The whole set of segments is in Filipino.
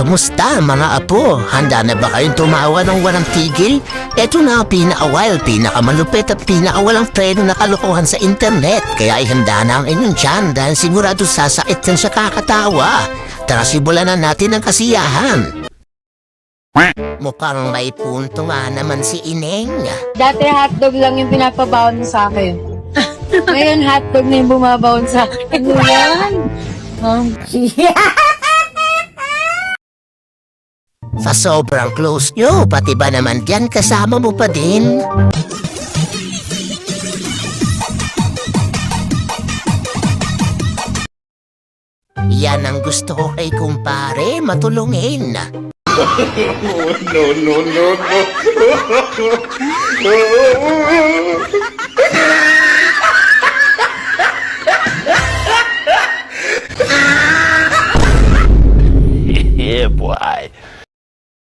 Kumusta mga apo? Handa na ba kayong tumawa ng walang tigil? Ito na ang pinaka-wild, pinakamalupit at pinakawalang treno na kalokohan sa internet. Kaya ihanda na ang inyong tiyan dahil sigurado sasakit yan sa kakatawa. Tara simulan na natin ang kasiyahan. Mukhang may punto nga naman si Ineng. Dati hotdog lang yung pinapabaon mo sa akin. Ngayon hotdog na yung bumabaon sa akin. Ano yan? Um, Sa sobrang close nyo, pati ba naman yan kasama mo pa din? Yan ang gusto ko kay kumpare, matulungin.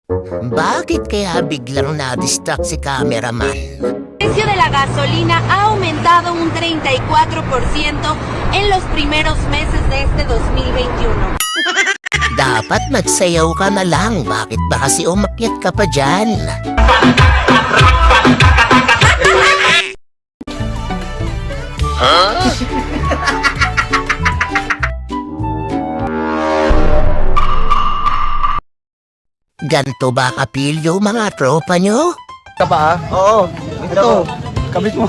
Bakit kaya biglang na-distract si cameraman? El precio de la gasolina ha aumentado un 34% en los primeros meses de este 2021. Dapat magsayaw ka na lang. Bakit ba kasi umakyat ka pa dyan? Ganto ba kapilyo mga tropa nyo? Ka ba? Oo. Ito. Kabit mo.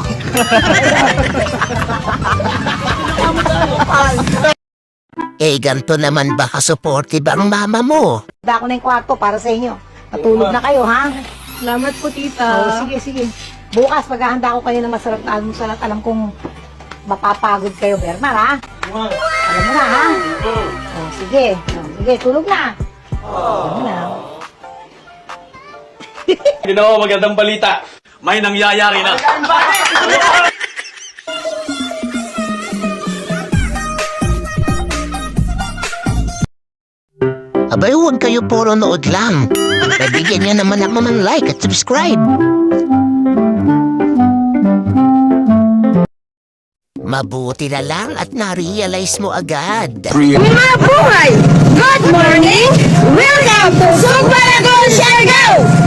Eh ganto naman ba ka-supportive ang mama mo? Handa ko na yung kwarto para sa inyo. Matulog na kayo, ha? Salamat po, tita. sige, sige. Bukas, maghahanda ko kayo ng masarap na almusal at alam kong mapapagod kayo, Bernard, ha? Alam mo na, ha? Oh, sige. Oh, sige, tulog na. Alam mo na. Ginawa magandang balita. May nangyayari na. Abay, huwag kayo puro nood lang. Nabigyan niya naman ako ng like at subscribe. Mabuti na lang at na-realize mo agad. Mga buhay! Good morning! Welcome to Super Dragon Siargao!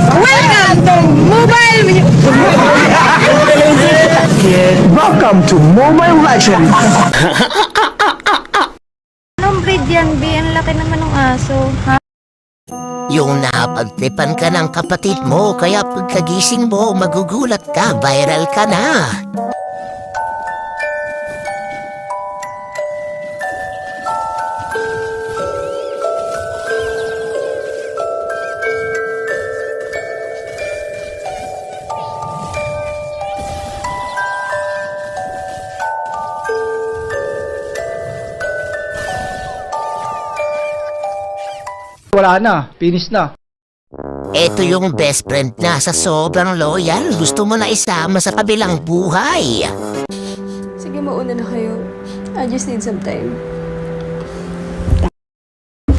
To Mobile Legends! Anong breed yan, B? Ang laki naman ng aso. Ha? Yung napagtipan ka ng kapatid mo, kaya pagkagising mo, magugulat ka, viral ka na. Wala na. Finish na. Ito yung best friend na sa sobrang loyal. Gusto mo na isama sa kabilang buhay. Sige, mauna na kayo. I just need some time.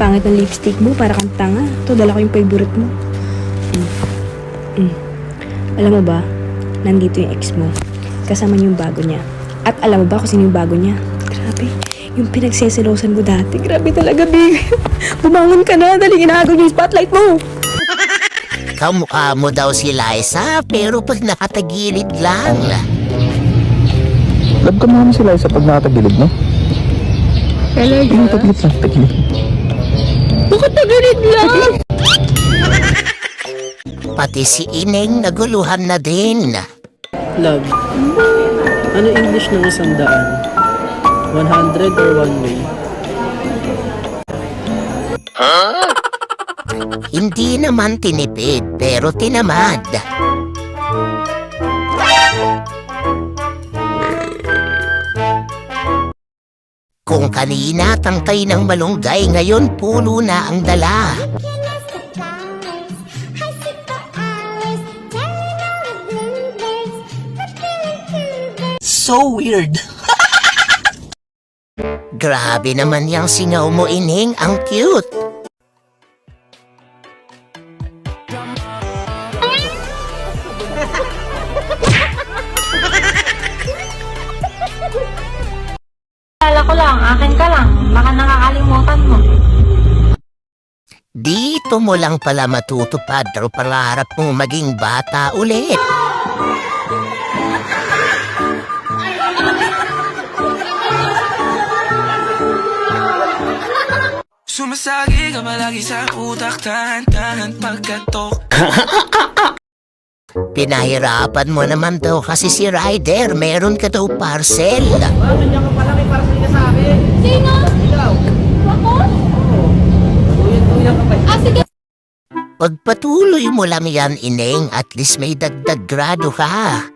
Pangit ng lipstick mo, para kang tanga. Ito, dala ko yung favorite mo. Mm. Mm. Alam mo ba, nandito yung ex mo. Kasama niyo yung bago niya. At alam mo ba kung sino yung bago niya? Grabe. Yung pinagseselosan mo dati. Grabe talaga, Big. Bumangon ka na. Dali, inaagaw niyo yung spotlight mo. Kamukha mo daw si Liza, pero pag nakatagilid lang. Love ka naman sila sa pag nakatagilid, no? Talaga? Yung tagilid lang, tagilid. Nakatagilid lang. Pati si Ineng naguluhan na din. Love. Ano English ng isang daan? 100 or one way? Hindi naman tinipid, pero tinamad. Kung kanina tangkay ng malunggay, ngayon puno na ang dala. So weird. Grabe naman yung singaw mo, Ining. Ang cute. Kala ko lang, akin ka lang. Baka nakakalimutan mo. Dito mo lang pala matutupad ang pangarap mong maging bata ulit. Sumasagi ka palagi sa utak Tahan-tahan pagkatok. Pinahirapan mo naman daw kasi si Ryder, meron ka daw parcel. Pagpatuloy mo lang yan, Ineng, at least may dagdag grado ka.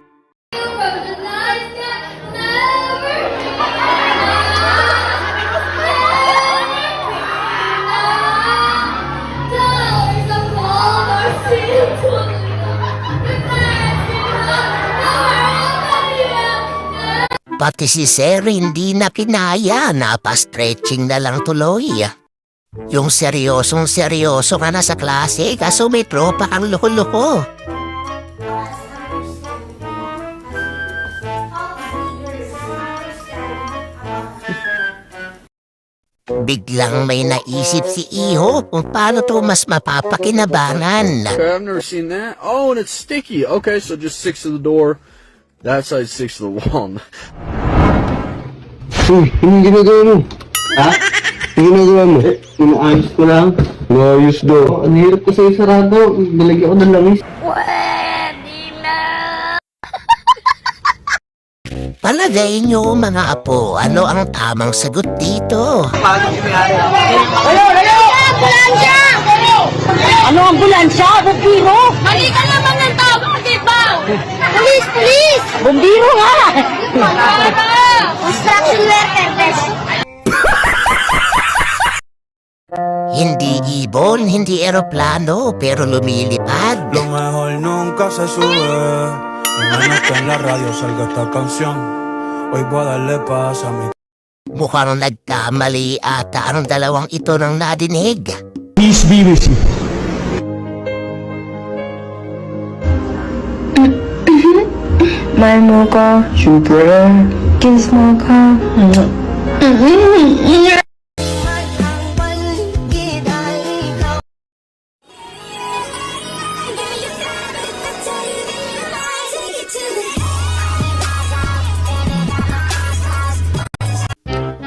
Pati si Sir hindi na kinaya, napastretching na lang tuloy. Yung seryosong seryoso ka na sa klase, kaso may tropa kang loko-loko. Biglang may naisip si Iho kung paano to mas mapapakinabangan. Okay, I've never seen that. Oh, and it's sticky. Okay, so just six to the door. That side six to the wall. Uy, anong ginagawa mo? Ha? Anong ginagawa mo? Inaayos ko lang. Inaayos daw. Ang hirap ko sa'yo sarado. Nilagyan ko ng langis. Palagay nyo mga apo, ano ang tamang sagot dito? Ano ambulansya? Bumbiro? Mali ka naman ng tawag, di ba? Police! Police! Bumbiro nga! Construction worker, best. Hindi ibon, hindi eroplano, pero lumilipad. Lo mejor nunca se sube Mañana que en la radio salga esta canción Hoy voy a darle paz a mi Mukhang nagkamali ata ang dalawang ito ng nadinig. Peace be with you. Mahal mo ko. Super. Kiss mo ko.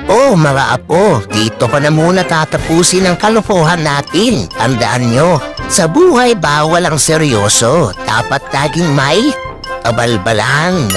Oh, mga apo, dito ko na muna tatapusin ang kalokohan natin. Tandaan nyo, sa buhay bawal ang seryoso. Dapat laging may kabalbalan.